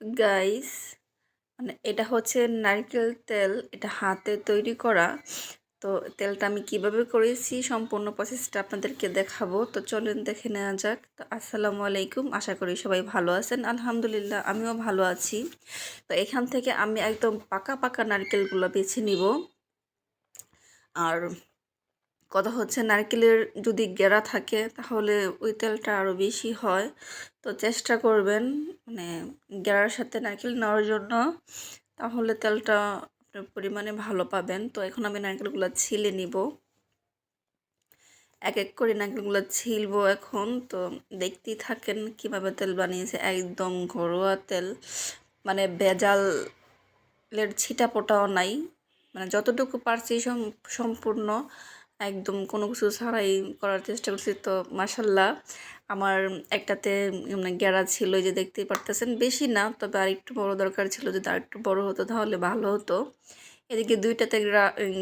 Guys মানে এটা হচ্ছে নারকেল তেল, এটা হাতে তৈরি করা। তো তেলটা আমি কীভাবে করেছি সম্পূর্ণ প্রসেসটা আপনাদেরকে দেখাবো। তো চলুন দেখে নেওয়া যাক। তো আসসালামু আলাইকুম, আশা করি সবাই ভালো আছেন। আলহামদুলিল্লাহ, আমিও ভালো আছি। তো এখান থেকে আমি একদম পাকা পাকা নারকেলগুলো বেছে নিব। আর কথা হচ্ছে নারকেলের যদি গেরা থাকে, তাহলে ওই তেলটা আরও বেশি হয়। তো চেষ্টা করবেন মানে গেরার সাথে নারকেল নেওয়ার জন্য, তাহলে তেলটা আপনার পরিমাণে ভালো পাবেন। তো এখন আমি নারকেলগুলো ছিলে নিব। এক এক করে নারকেলগুলো ছিলবো এখন। তো দেখতেই থাকেন কীভাবে তেল বানিয়েছে, একদম ঘরোয়া তেল। মানে ভেজালের ছিটা পোটাও নাই। মানে যতটুকু পারছি সম্পূর্ণ। একদম কোনো কিছু ছাড়াই করার চেষ্টা করছি। তো মাসাল্লাহ আমার একটাতে মানে গেরা ছিল যে দেখতেই পারতেছেন। বেশি না, তবে আর একটু বড় দরকার ছিল যদি আর একটু বড় হতো তাহলে ভালো হতো। এদিকে দুইটাতে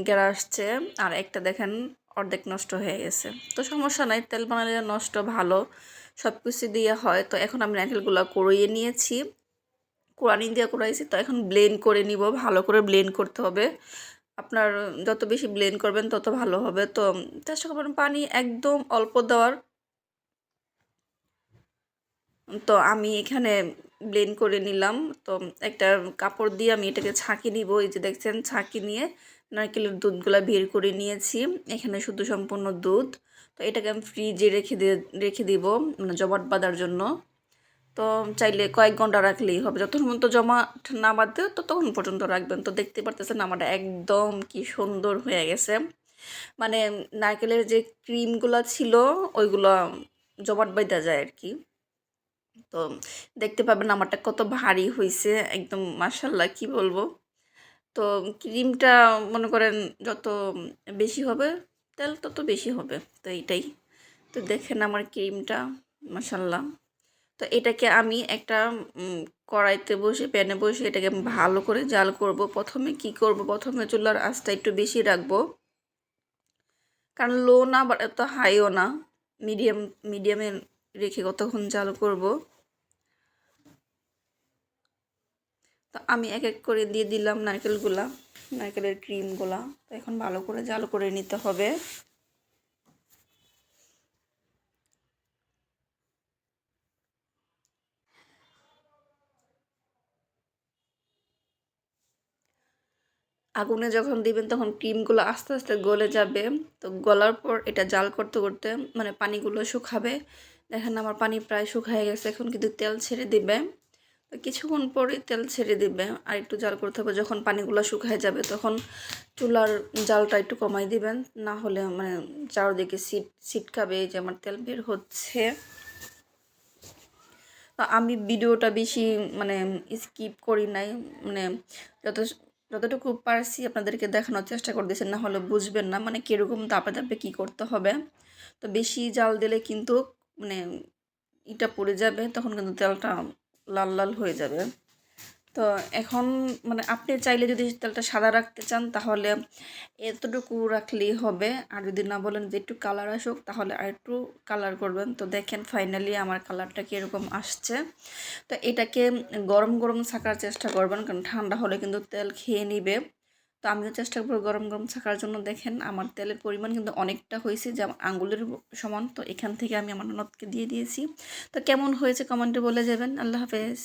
গেরা আসছে আর একটা দেখেন অর্ধেক নষ্ট হয়ে গেছে। তো সমস্যা নাই, তেল বানালে নষ্ট ভালো সব কিছু দিয়ে হয়। তো এখন আমি নারকেলগুলো করিয়ে নিয়েছি। কোরআনি দিয়ে করাইছি তো এখন ব্লেন্ড করে নিব, ভালো করে ব্লেন্ড করতে হবে। আপনার, যত বেশি ব্লেন্ড করবেন, তত ভালো হবে। তো চেষ্টা করবেন পানি একদম অল্প দেওয়ার। তো আমি এখানে ব্লেন্ড করে নিলাম। তো একটা কাপড় দিয়ে আমি এটাকে ছাঁকি নিব। এই যে দেখছেন, ছাঁকি নিয়ে নারকেলের দুধগুলো বের করে নিয়েছি। এখানে শুধু সম্পূর্ণ দুধ। তো এটাকে আমি ফ্রিজে রেখে দিয়ে, রেখে দিব মানে জবাট বাঁধার জন্য। তো চাইলে কয়েক ঘণ্টা রাখলেই হবে। যতক্ষণ পর্যন্ত জমা না বাঁধতে ততক্ষণ পর্যন্ত রাখবেন। তো দেখতে পারতেছেন আমার একদম কি সুন্দর হয়ে গেছে। মানে নারকেলের যে ক্রিমগুলো ছিল, ওইগুলো জমাট বাঁধা যায় আর কি। তো দেখতে পাবেন আমারটা কত ভারী হয়েছে একদম মাসাল্লাহ কি বলব। তো ক্রিমটা মনে করেন যত বেশি হবে, তেল তত বেশি হবে, তো এইটাই। তো দেখেন আমার ক্রিমটা মাসাল্লাহ তো এটাকে আমি একটা কড়াইতে বসে, প্যানে বসে এটাকে ভালো করে জাল করব। প্রথমে কি করব? প্রথমে চুলার আঁচটা একটু বেশি রাখব। কারণ লো না বা এত হাইও না। মিডিয়াম মিডিয়ামে রেখে কতক্ষণ জাল করব? তো আমি এক এক করে দিয়ে দিলাম নারকেলগুলা, নারকেলের ক্রিমগুলা তো এখন ভালো করে জাল করে নিতে হবে। আগুনে যখন দিবেন, তখন ক্রিমগুলো আস্তে আস্তে গলে যাবে। তো গলার পর এটা জাল করতে করতে মানে পানিগুলো শুকাবে। দেখেন আমার পানি প্রায় শুকায় গেছে, এখন কিন্তু তেল ছেড়ে দিবে। তো কিছুক্ষণ পরে তেল ছেড়ে দিবে আর একটু জাল করতে হবে। যখন পানিগুলো শুকায় যাবে, তখন চুলার জালটা একটু কমাই দিবেন। না হলে মানে চারদিকে সিট ছিটকাবে যে আমার তেল বের হচ্ছে। তো আমি ভিডিওটা বেশি মানে স্কিপ করি নাই। মানে যত যতটুকু পারছি আপনাদেরকে দেখানোর চেষ্টা করতেছেন, না হলে বুঝবেন না মানে কীরকম তাপে তাপে কী করতে হবে। তো বেশি জাল দিলে কিন্তু মানে ইটা পড়ে যাবে, তখন কিন্তু তেলটা লাল লাল হয়ে যাবে। তো এখন মানে আপনি চাইলে যদি তেলটা সাদা রাখতে চান, তাহলে এতটুকু রাখলেই হবে। আর যদি না বলেন যে একটু কালার আসুক, তাহলে আর একটু কালার করবেন। তো দেখেন ফাইনালি আমার কালারটা কীরকম আসছে। তো এটাকে গরম গরম থাকার চেষ্টা করবেন, কারণ ঠান্ডা হলে কিন্তু তেল খেয়ে নিবে। তো আমিও চেষ্টা করব গরম গরম থাকার জন্য। দেখেন আমার তেলের পরিমাণ কিন্তু অনেকটা হয়েছে, যে আঙ্গুলের সমান। তো এখান থেকে আমি আমার ননদকে দিয়ে দিয়েছি। তো কেমন হয়েছে কমেন্টে বলে যাবেন। আল্লাহ হাফেজ।